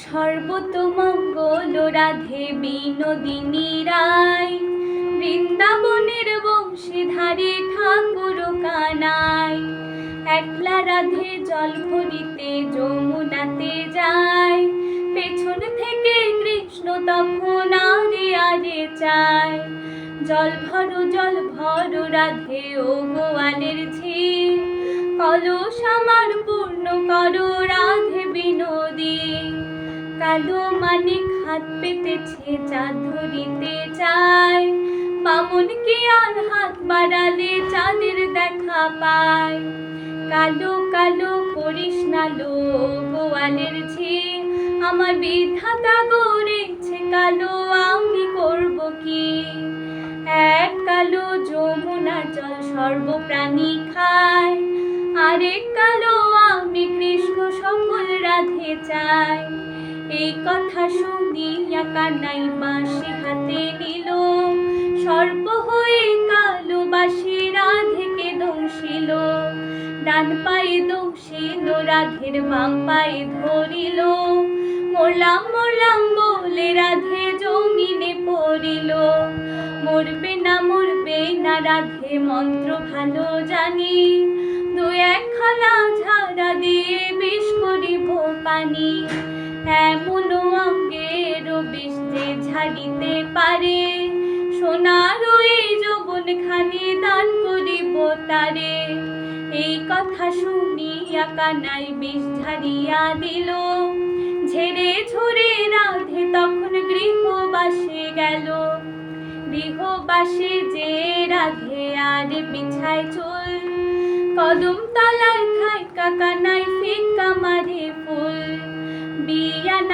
সর্বতমঙ্গল রাধে বিনোদিনী রায়। বৃন্দাবনের বংশীধারী ঠাকুর কানাই। একলা রাধে জল ভরিতে যমুনাতে যায়। পেছন থেকে কৃষ্ণ তখন আরে আরে চায়। জল ভরো জল ভরো রাধে ও গোয়ালের ঝি কলস আমার পূর্ণ করো রাধে বিনোদী কালো মানিক হাত পেতেছে চাঁদ ধরিতে চায়। বামন কি আর হাত বাড়ালে চাঁদের দেখা পায়। কালো কালো করিস না লো গোয়ালের ঝি আমার বিধাতা গড়েছে কালো, আমি করব কি? এক কালো যমুনার জল সর্বপ্রাণী খায়, আরেক কালো আমি কৃষ্ণ সকল রাধে চাই। এই কথা শুনিয়া কানাই বাঁশি হাতে নিল। সর্প হয়ে কালো বাঁশি রাধেকে দংশিল ডান পায়ে দংশিল রাধের বাম পায়ে ধরিল। মোরলাম মোরলাম বলে রাধে জমিনে পড়িল। মরবে না মরবে না রাধে, মন্ত্র ভালো জানি। দু একখানা ঝাড়া দিয়ে বিষ করিব পানি। এমন অঙ্গের বিষ যে ঝাড়িতে পারে। সোনার এই যৌবন খানি দান করিব তারে। এই কথা শুনিয়া কানাই বিষ ঝাড়িয়া দিল। ঝেড়ে ঝুড়ে রাধে তখন গৃহবাসে গেল। গৃহবাসে যে রাধে আর বিছায় চুল। কদম তলায় খাই কাকানাই ফিকা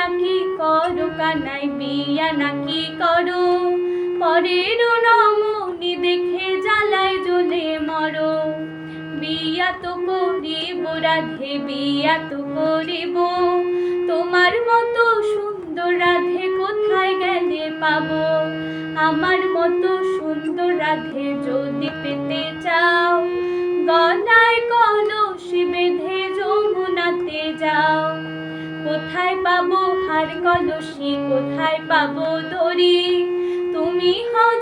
নাকি করো কানাই বিয়া নাকি করো? পরের নমনি দেখে জ্বালায় জ্বলে মরো। বিয়া তো করিব, রাধে বিয়া তো করিব। তোমার মতো সুন্দর রাধে কোথায় গেলে পাবো? আমার মতো সুন্দর রাধে যদি পেতে চাও, গলায় কলসি বেঁধে যমুনাতে যাও। কোথায় পাবো হার কলসি কোথায় পাবো দড়ি? তুমি হও